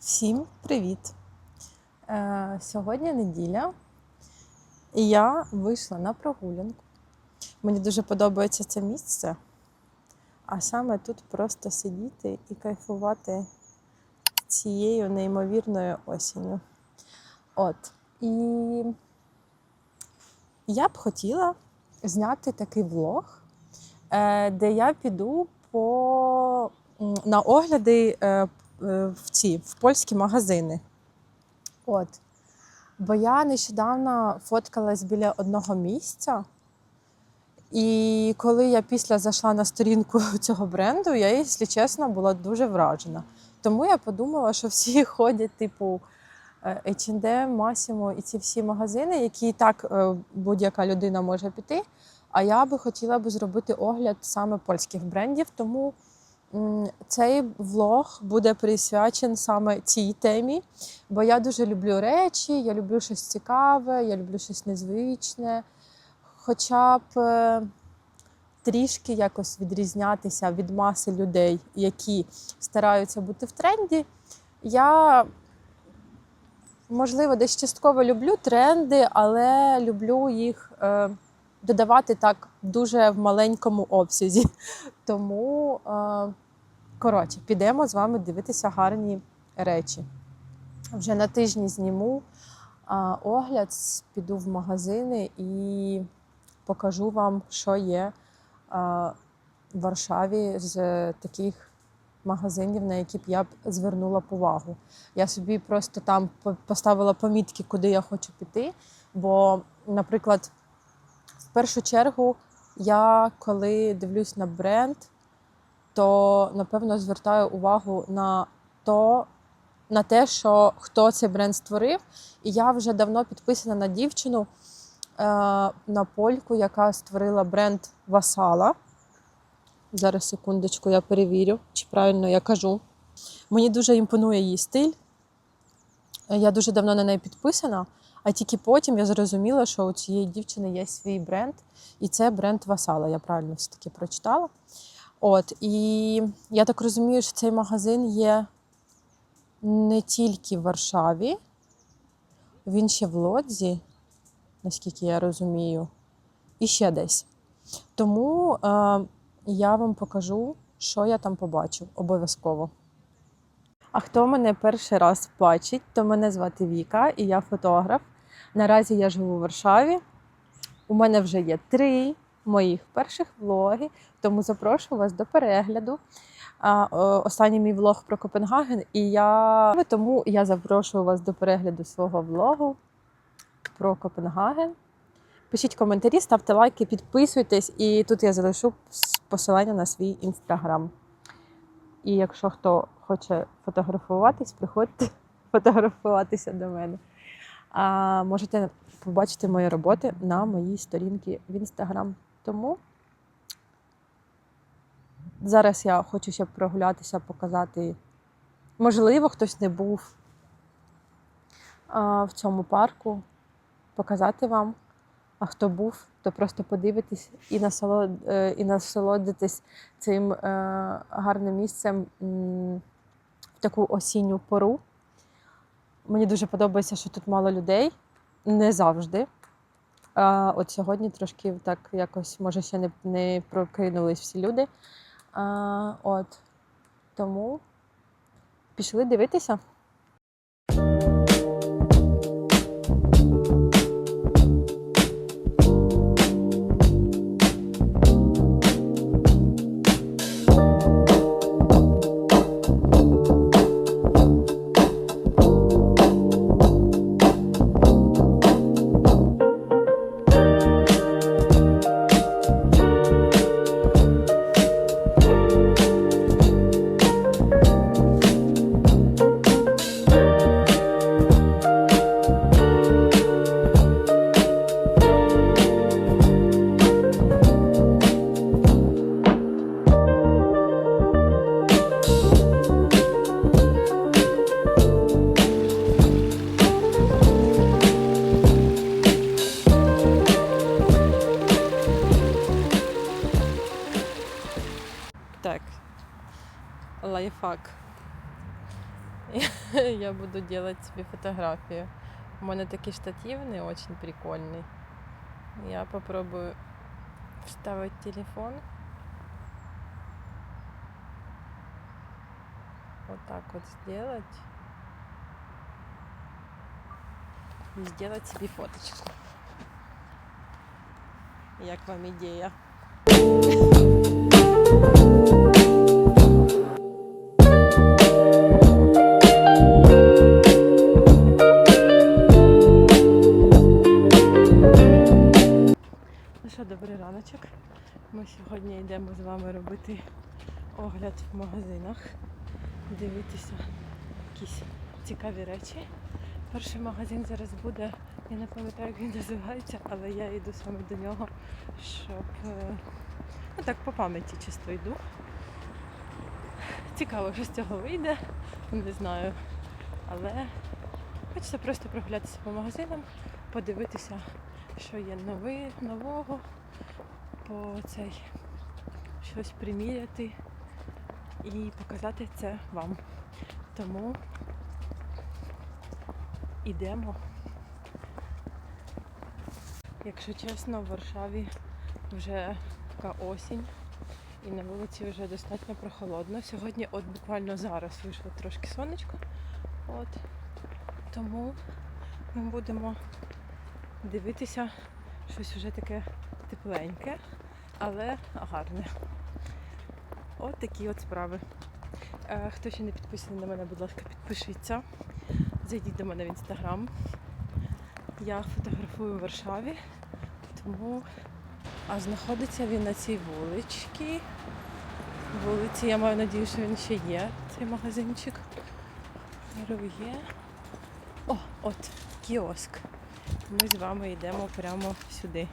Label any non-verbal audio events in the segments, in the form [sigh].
Всім привіт! Е, сьогодні неділя, і я вийшла на прогулянку. Мені дуже подобається це місце, а саме тут просто сидіти і кайфувати цією неймовірною осінню. От. І я б хотіла зняти такий влог, е, де я піду по, на огляди е, в ці в польські магазини. От. Бо я нещодавно фоткалась біля одного місця. І коли я після зайшла на сторінку [laughs] цього бренду, я, якщо чесно, була дуже вражена. Тому я подумала, що всі [laughs] ходять, типу, е, H&M, Massimo і ці всі магазини, які і так е, будь-яка людина може піти. А я би хотіла би зробити огляд саме польських брендів, тому цей влог буде присвячений саме цій темі. Бо я дуже люблю речі, я люблю щось цікаве, я люблю щось незвичне. Хоча б е, трішки якось відрізнятися від маси людей, які стараються бути в тренді. Я, можливо, десь частково люблю тренди, але люблю їх е, додавати так дуже в маленькому обсязі. [laughs] Тому, е, коротше, підемо з вами дивитися гарні речі. Вже на тижні зніму огляд, піду в магазини і покажу вам, що є в Варшаві з таких магазинів, на які б я б звернула увагу. Я собі просто там поставила помітки, куди я хочу піти. Бо, наприклад, в першу чергу, я коли дивлюсь на бренд, то напевно звертаю увагу на то, на те, що хто цей бренд створив. І я вже давно підписана на дівчину, е, на польку, яка створила бренд Васала. Зараз секундочку, я перевірю, чи правильно я кажу. Мені дуже імпонує її стиль. Я дуже давно на неї підписана, а тільки потім я зрозуміла, що у цієї дівчини є свій бренд, і це бренд Васала. Я правильно все-таки прочитала. От, і я так розумію, що цей магазин є не тільки в Варшаві, він ще в Лодзі, наскільки я розумію, і ще десь. Тому е, я вам покажу, що я там побачу обов'язково. А хто мене перший раз бачить, то мене звати Віка і я фотограф. Наразі я живу в Варшаві. У мене вже є три моїх перших влоги, тому запрошую вас до перегляду. Останній мій влог про Копенгаген, і я тому я запрошую вас до перегляду свого влогу про Копенгаген. Пишіть коментарі, ставте лайки, підписуйтесь, і тут я залишу посилання на свій інстаграм. І якщо хто хоче фотографуватись, приходьте [laughs] фотографуватися до мене. А можете побачити мої роботи на моїй сторінці в інстаграм. Тому зараз я хочу ще прогулятися, показати. Можливо, хтось не був а, в цьому парку, показати вам. А хто був, то просто подивитись і, насолод... е, і насолодитись цим е, гарним місцем в таку осінню пору. Мені дуже подобається, що тут мало людей. Не завжди. А, от сьогодні трошки так якось, може, ще не, не прокинулись всі люди. А, от. Тому пішли дивитися. Я буду делать себе фотографию. У мене такий штатив не очень прикольний. Я попробую вставить телефон. Вот так вот сделать. И сделать себе фоточку. Як вам ідея? Робити огляд в магазинах, дивитися якісь цікаві речі. Перший магазин зараз буде, я не пам'ятаю, як він називається, але я йду саме до нього, щоб е, ну так по пам'яті чисто йду. Цікаво, що з цього вийде, не знаю. Але хочеться просто прогулятися по магазинам, подивитися, що є нови, нового, по цей щось приміряти і показати це вам. Тому ідемо. Якщо чесно, в Варшаві вже така осінь і на вулиці вже достатньо прохолодно. Сьогодні от буквально зараз вийшло трошки сонечко. От. Тому ми будемо дивитися щось вже таке тепленьке, але гарне. От такі от справи. Е, Хто ще не підписаний на мене, будь ласка, підпишіться. Зайдіть до мене в інстаграм. Я фотографую в Варшаві, тому а знаходиться він на цій вуличці. Вулиці, я маю надію, що він ще є, цей магазинчик. Є. О, от кіоск. Ми з вами йдемо прямо сюди.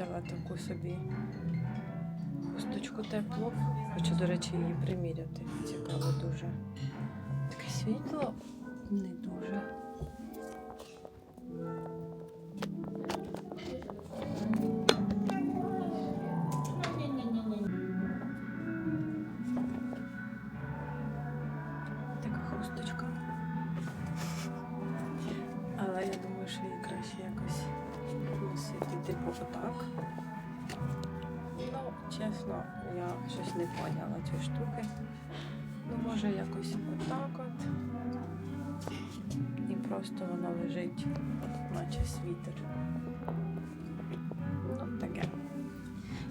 взяла таку собі хусточку теплу. Хочу, до речі, її приміряти. Цікаво дуже. Таке світло не дуже. Може, якось отак от. І просто вона лежить, наче світер. Ну, таке.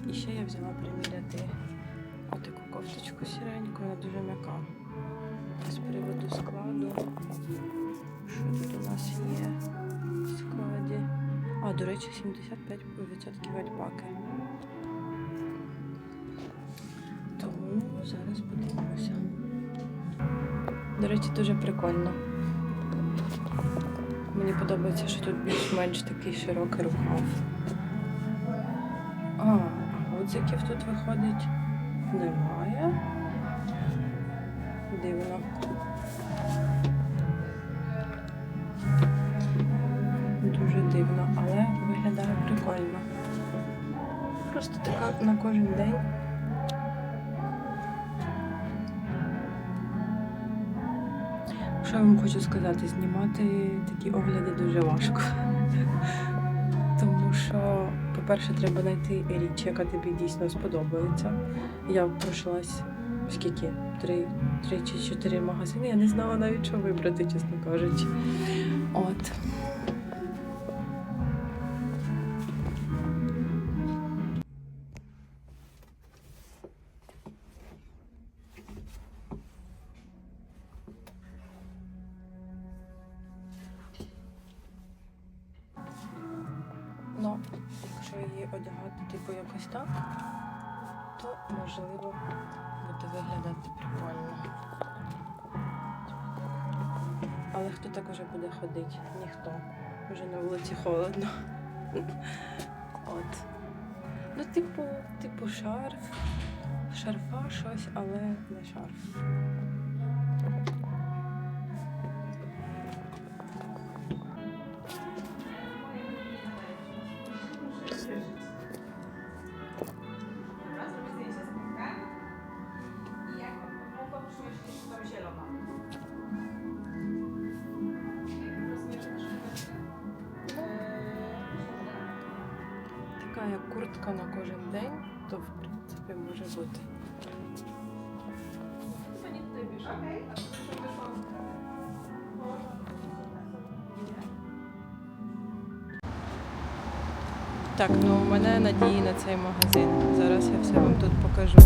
І ще я взяла приміряти отаку кофточку сіреньку, вона дуже м'яка. З приводу складу. Що тут у нас є в складі? А, до речі, 75% альпаки. До дуже прикольно. Мені подобається, що тут більш-менш такий широкий рукав. А гудзиків тут виходить немає. Дивно. Дуже дивно, але виглядає прикольно. Просто така на кожен день. Що я вам хочу сказати, знімати такі огляди дуже важко. Тому що, по-перше, треба знайти річ, яка тобі дійсно сподобається. Я пройшлась скільки? Три, три чи чотири магазини. Я не знала навіть, що вибрати, чесно кажучи. От. Холодно. От. Ну, типу, типу шарф. Шарфа щось, але не шарф. Принципі. Так, ну у мене надії на цей магазин. Зараз я все вам тут покажу.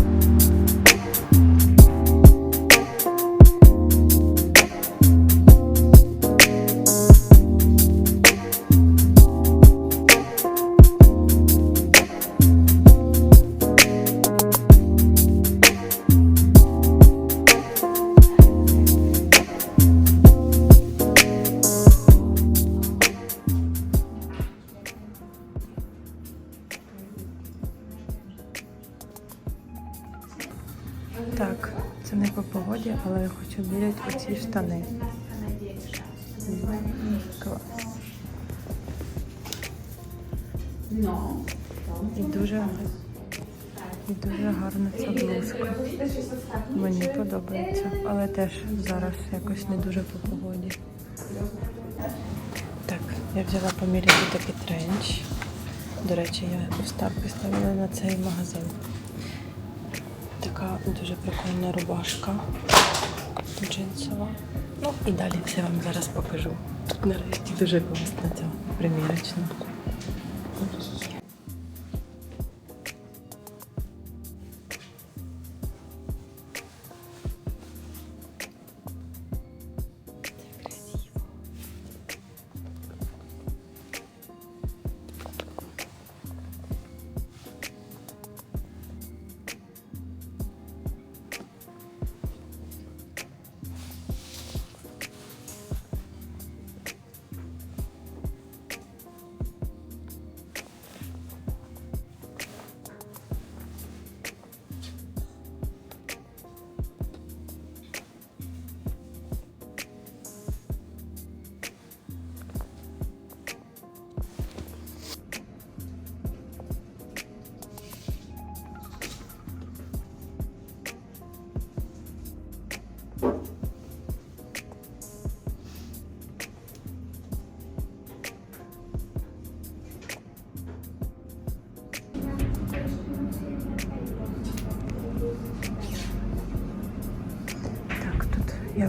Клас. І дуже, і дуже гарна ця блузка. Мені подобається, але теж зараз якось не дуже по погоді. Так, я взяла поміряти такий тренч. До речі, я ставки ставила на цей магазин. Така дуже прикольна рубашка джинсова. Ну і далі все вам зараз покажу. Нарешті дуже класна ця примірочна.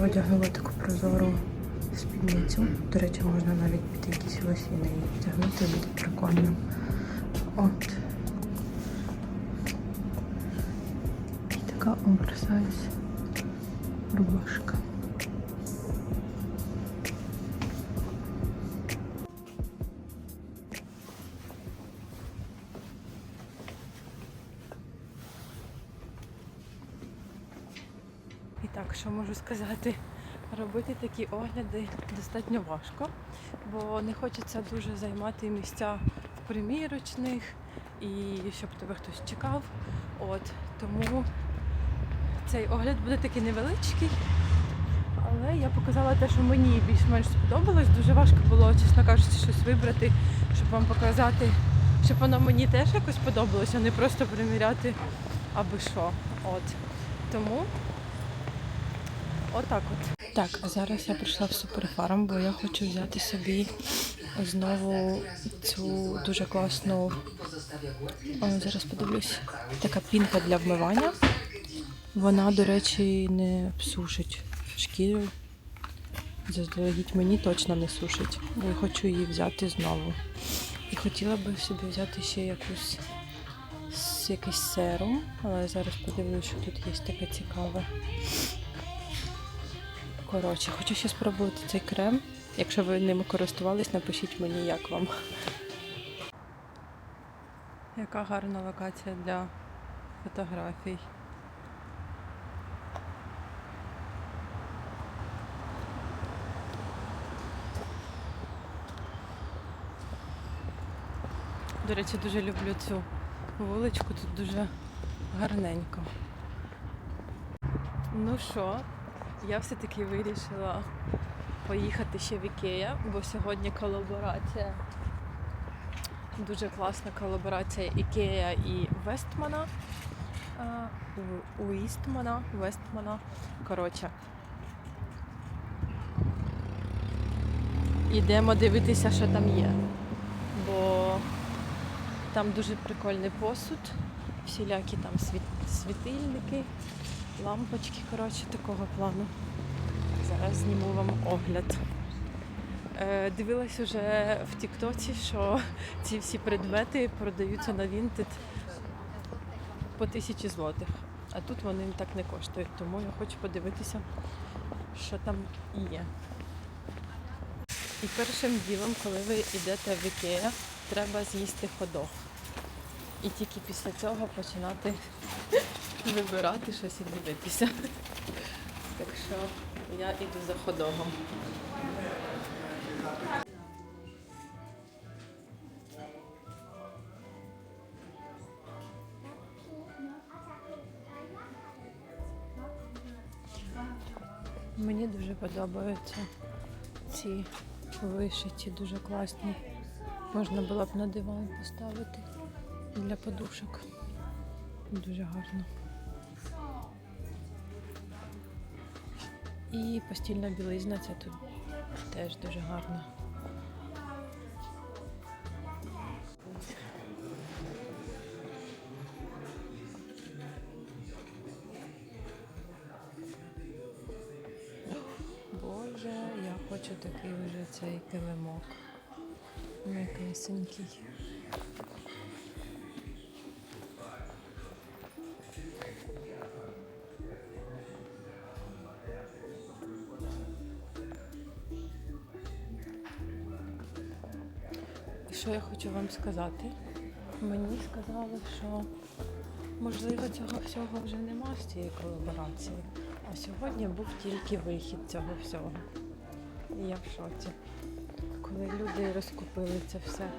Одягнула таку прозору спідницю. До речі, можна навіть під якісь лосіни і вдягнути, буде прикольно. От. Що можу сказати, робити такі огляди достатньо важко, бо не хочеться дуже займати місця в примірочних і щоб тебе хтось чекав. От тому цей огляд буде такий невеличкий. Але я показала те, що мені більш-менш сподобалось. Дуже важко було, чесно кажучи, щось вибрати, щоб вам показати, щоб воно мені теж якось подобалося, а не просто приміряти аби що. От. Тому Отак от. Так, а зараз я прийшла в суперфарм, бо я хочу взяти собі знову цю дуже класну. О, зараз подивлюсь. Така пінка для вмивання. Вона, до речі, не сушить шкіру. Заздалегідь мені точно не сушить. Бо я хочу її взяти знову. І хотіла би собі взяти ще якусь якийсь серум, але зараз подивлюсь, що тут є таке цікаве. Коротше, хочу ще спробувати цей крем. Якщо ви ними користувались, напишіть мені, як вам. Яка гарна локація для фотографій. До речі, дуже люблю цю вуличку, тут дуже гарненько. Ну що, я все-таки вирішила поїхати ще в Ікея, бо сьогодні колаборація. Дуже класна колаборація Ікея і Вестмана. А, у- У Істмана, Вестмана. Коротше. Ідемо дивитися, що там є. Бо там дуже прикольний посуд, всілякі там світ- світильники, лампочки, коротше, такого плану. Зараз зніму вам огляд. Е, дивилась уже в Тіктоці, що ці всі предмети продаються на Vinted по тисячі злотих. А тут вони так не коштують, тому я хочу подивитися, що там є. І першим ділом, коли ви йдете в Ікея, треба з'їсти ходох. І тільки після цього починати вибирати щось і дивитися. Так що я йду за ходогом. Мені дуже подобаються ці вишиті, дуже класні. Можна було б на диван поставити для подушок. Дуже гарно. І постільна білизна це тут теж дуже гарно. Боже, я хочу такий вже цей килимок. М'якесенький. Хочу вам сказати? Мені сказали, що можливо цього всього вже нема з цієї колаборації. А сьогодні був тільки вихід цього всього. І я в шоці. Коли люди розкупили це все.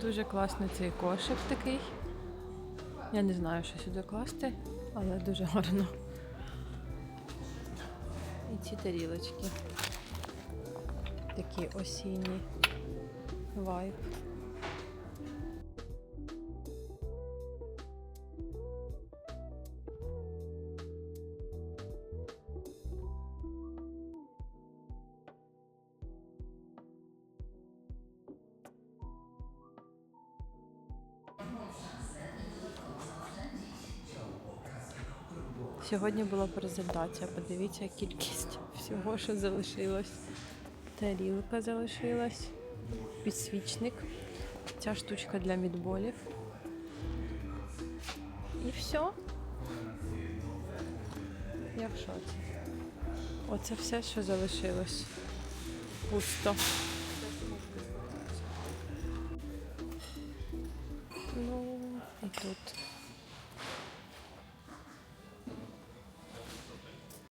Дуже класний цей кошик такий. Я не знаю, що сюди класти, але дуже гарно. І ці тарілочки такий осінній вайб. Сьогодні була презентація. Подивіться кількість всього, що залишилось. Тарілка залишилась, підсвічник, ця штучка для мідболів. І все. Я в шоці. Оце все, що залишилось. Пусто.